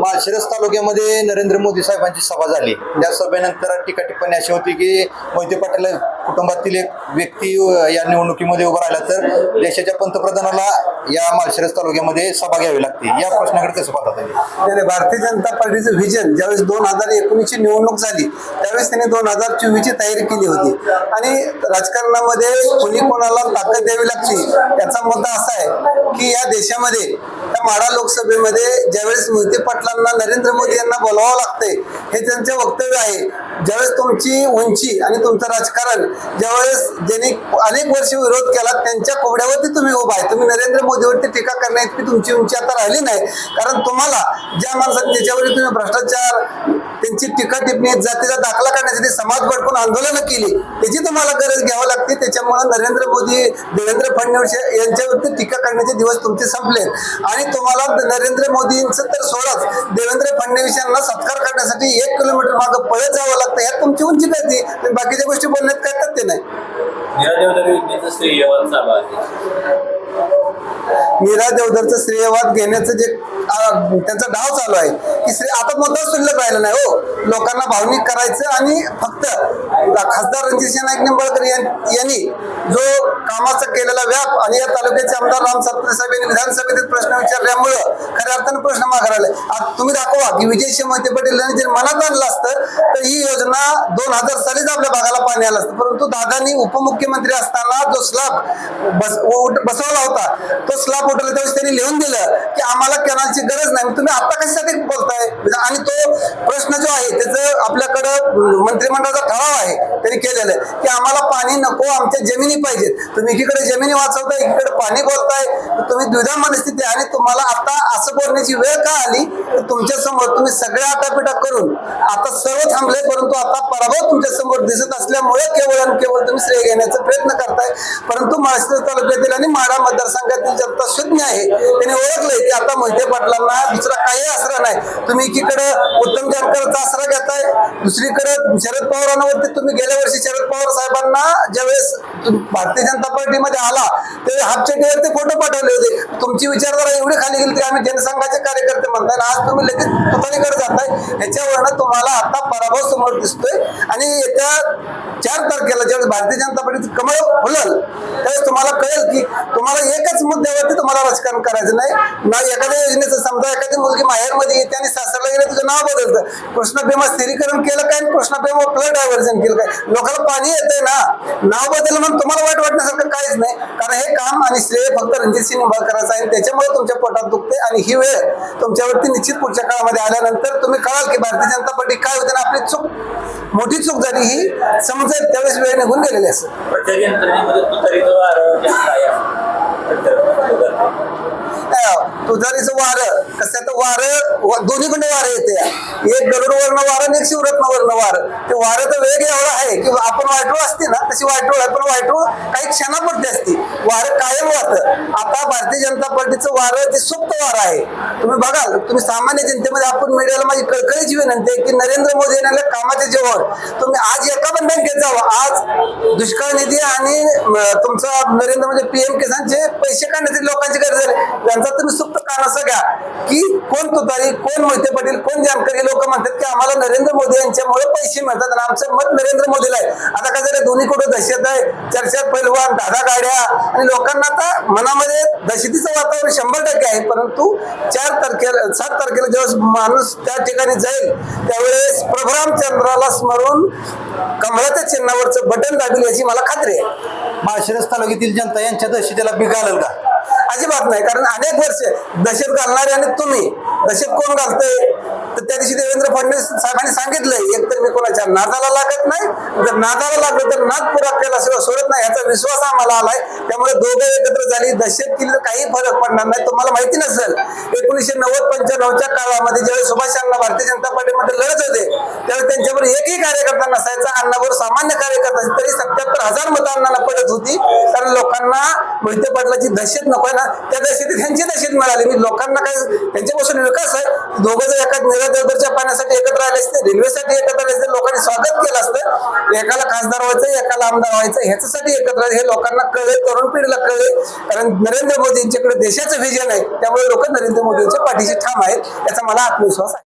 माळशिरस तालुक्यामध्ये नरेंद्र मोदी साहेबांची सभा झाली. त्या सभेनंतर टीका टिप्पणी अशी होती की मोहिते पाटील कुटुंबातील एक व्यक्ती या निवडणुकीमध्ये उभा राहिला तर देशाच्या पंतप्रधानाला या माळशिरस तालुक्यामध्ये सभा घ्यावी लागते. या प्रश्नाकडे कसं पाहतात त्याने भारतीय जनता पार्टीचं व्हिजन ज्यावेळेस दोन हजार एकोणीसची निवडणूक झाली त्यावेळेस त्यांनी दोन हजार चोवीसची तयारी केली होती. आणि राजकारणामध्ये कोणी कोणाला ताकद द्यावी लागते याचा मुद्दा असा आहे की या देशामध्ये त्या माडा लोकसभेमध्ये ज्यावेळेस मोहिते पाटलांना नरेंद्र मोदी यांना बोलावं लागतंय हे त्यांचे वक्तव्य आहे. ज्यावेळेस तुमची उंची आणि तुमचं राजकारण ज्यावेळेस ज्यांनी अनेक वर्ष विरोध केला त्यांच्या कोबड्यावरती तुम्ही उभा आहे. तुम्ही नरेंद्र मोदीवरती टीका करण्याइतकी तुमची उंची आता राहिली नाही. कारण तुम्हाला ज्या माणसात त्याच्यावर तुम्ही भ्रष्टाचार त्यांची टीका टिप्पणी जातीचा दाखला करण्यासाठी समाज भडकून आंदोलनं केली त्याची तुम्हाला गरज घ्यावी लागते. त्याच्यामुळे नरेंद्र मोदी देवेंद्र फडणवीस यांच्यावरती टीका करण्याचे दिवस तुमचे संपले आणि तुम्हाला नरेंद्र मोदींचं तर सोडाच देवेंद्र फडणवीस यांना सत्कार करण्यासाठी एक किलोमीटर मागं पळत जावं लागतं. यात तुमची उंची कळते तुम्ही बाकीच्या गोष्टी बोलण्यात काय तथ्य नाही. मीरा देवधरचं श्रेयवाद घेण्याचं जे त्यांचा डाव चालू आहे. की श्रेय आता मुद्दा शिल्लक राहिला नाही हो. लोकांना भावनिक करायचं आणि फक्त खासदार रणजित नाईक निंबाळकर यांनी जो कामाचा केलेला व्याप आणि या तालुक्याचे आमदार राम सातपुते साहेब यांनी विधानसभेतील प्रश्न विचारल्यामुळं खऱ्या अर्थानं प्रश्न मागे राहिले. आज तुम्ही दाखवा की विजयसिंह मोहिते पाटील यांनी जर मनात आणलं असतं तर ही दोन हजार साली पाण्याला असतं. परंतु दादांनी उपमुख्यमंत्री असताना जो स्लॅब बस बसवला होता तो स्लॅब उठला त्यावेळेस त्यांनी लिहून दिलं की आम्हाला कॅनलची गरज नाही. तुम्ही आता कशासाठी बोलताय? म्हणजे- आणि तो प्रश्न जो आहे त्याचं आपल्याकडं मंत्रिमंडळाचा ठराव आहे त्यांनी केलेलं आहे की आम्हाला पाणी नको आमच्या जमिनी पाहिजेत. तुम्ही एकीकडे जमिनी वाचवताय एकीकडे पाणी बोलताय तुम्ही द्विधा मनस्थिती आणि तुम्हाला आता असं बोलण्याची वेळ का आली? तर तुमच्यासमोर तुम्ही सगळ्या आटापिटा करून आता सर्व थांबले परंतु आता पराभव तुमच्यासमोर दिसत असल्यामुळे केवळ आणि केवळ तुम्ही श्रेय घेण्याचा प्रयत्न करताय. परंतु माळशिरस तालुक्यातील आणि माडा मतदारसंघातील जनता शून्य आहे त्यांनी ओळखलंय की आता मोहिते पाटलांना दुसरा काही आसरा नाही. तुम्ही एकीकडे उत्तम जानकरचा आसरा घेताय दुसरीकडे शरद पवारांवरती तुम्ही गेल्या वर्षी शरद पवार साहेबांना ज्यावेळेस भारतीय जनता पार्टीमध्ये आला ते त्यावेळी हापचेटीवरती फोटो पाठवले होते. तुमची विचारधारा एवढी खाली गेली की आम्ही जनसंघाचे कार्यकर्ते म्हणताय आज तुम्ही लगेच तुतारीकडे जाताय. ह्याच्यावरनं तुम्हाला आता पराभव समोर दिसतोय आणि येत्या चार तारखेला ज्यावेळेस भारतीय जनता पार्टीचं कमळ फुलल त्यावेळेस तुम्हाला कळेल की तुम्हाला एकच मुद्द्यावरती तुम्हाला राजकारण करायचं नाही. ना एखाद्या योजनेचं समजा एखादी मुलगी माहेरमध्ये येते आणि सासरला गेले तुझं नाव बदलतं. कृष्णप्रेमा स्थिरीकरण केलं काय आणि कृष्णप्रेमा आपलं डायव्हर्जन केलं काय? लोकांना पाणी येतंय ना. नाव बदल म्हणून तुम्हाला वाईट वाटण्यासारखं काहीच नाही. कारण हे काम आणि श्रेय फक्त रणजित सिंह निंबाळकरांचं आहे त्याच्यामुळे तुमच्या पोटात दुखते आणि ही वेळ तुमच्यावरती निश्चित पुढच्या काळामध्ये आल्यानंतर तुम्ही कळाल की भारतीय जनता पार्टी काय होते आणि आपली चूक मोठी चूक झाली ही समजेल. त्यावेळेस वेळ निघून गेलेली असेल. प्रत्येक वारं जास्त आहे तुझारीचं वारं? कसं वारं दोन्हीकडे वारं येते. एक गरुड वर्ण वारं आणि एक शिवरत्न वर्ण वारं. ते वाऱ्याचा वेग एवढा आहे की आपण वायटोळ असते ना तशी वायटोळ आहे पण वायटोळ काही क्षणापुरती असते. वारं कायम वाहतं आता भारतीय जनता पार्टीचं वारं ते सुप्त वारं आहे. तुम्ही बघाल तुम्ही सामान्य जनतेमध्ये आपण मीडियाला माझी कळकळीची विनंती आहे की नरेंद्र मोदी यांना कामाचे जेवण. तुम्ही आज एका पण बँकेत जावं. आज दुष्काळ निधी आणि तुमचा नरेंद्र म्हणजे पीएम किसानचे पैसे काढण्यासाठी लोकांची गरज आहे. त्यांचा तुम्ही कारण असं घ्या की कोण तुतारी कोण मोहिते पाटील कोण जानकारी लोक म्हणतात की आम्हाला नरेंद्र मोदी यांच्यामुळे पैसे मिळतात आणि आमचं मत नरेंद्र मोदीला आहे. आता काय झालं दोन्ही कुठं दहशत आहे? चर्चा पैलवान दादा गाड्या आणि लोकांना आता मनामध्ये दहशतीचं वातावरण शंभर टक्के आहे परंतु चार तारखेला सात तारखेला जेव्हा माणूस त्या ठिकाणी जाईल त्यावेळेस प्रभराम चंद्राला स्मरून कमळाच्या चिन्हावरचं बटन दाबील याची मला खात्री आहे. माळशिरस तालुक्यातील जनता यांच्या दहशतीला बिघालेल का? अजिबात नाही. कारण अनेक वर्ष दहशत घालणारे आणि तुम्ही दहशत कोण घालतंय? तर त्या दिवशी देवेंद्र फडणवीस साहेबांनी सांगितलंय एकतर मी कोणाच्या नादाला लागत नाही. जर नादाला लागलं तर नाद पुरा केल्याशिवाय सोडत नाही याचा विश्वास आम्हाला आलाय. त्यामुळे दोघं एकत्र झाली. दहशत केली काही फरक पडणार नाही. तुम्हाला माहिती नसेल एकोणीसशे नव्वद पंच्याण्णवच्या काळामध्ये ज्यावेळी सुभाष अण्णा भारतीय जनता पार्टीमध्ये लढत होते त्यावेळी त्यांच्यावर एकही कार्यकर्ता नसायचा. अण्णावर सामान्य कार्यकर्ता तरी सत्तर हजार मतांना पडत होती. कारण लोकांना मोहिते पाटलाची दहशत नको आहे ना. त्या दहशतीत त्यांची दहशत मिळाली. मी लोकांना काय त्यांच्यापासून विकास आहे. दोघं जर एका निरा पाण्यासाठी एकत्र आले असते रेल्वेसाठी एकत्र आले असते लोकांनी स्वागत केलं असतं. एकाला खासदार व्हायचं एकाला आमदार व्हायचं ह्याच्यासाठी एकत्र हे लोकांना कळले तरुण पिढीला कळले. कारण नरेंद्र मोदींच्याकडे देशाचं व्हिजन आहे. त्यामुळे लोक नरेंद्र मोदींच्या पाठीशी ठाम आहेत. याचा मला आत्मविश्वास आहे.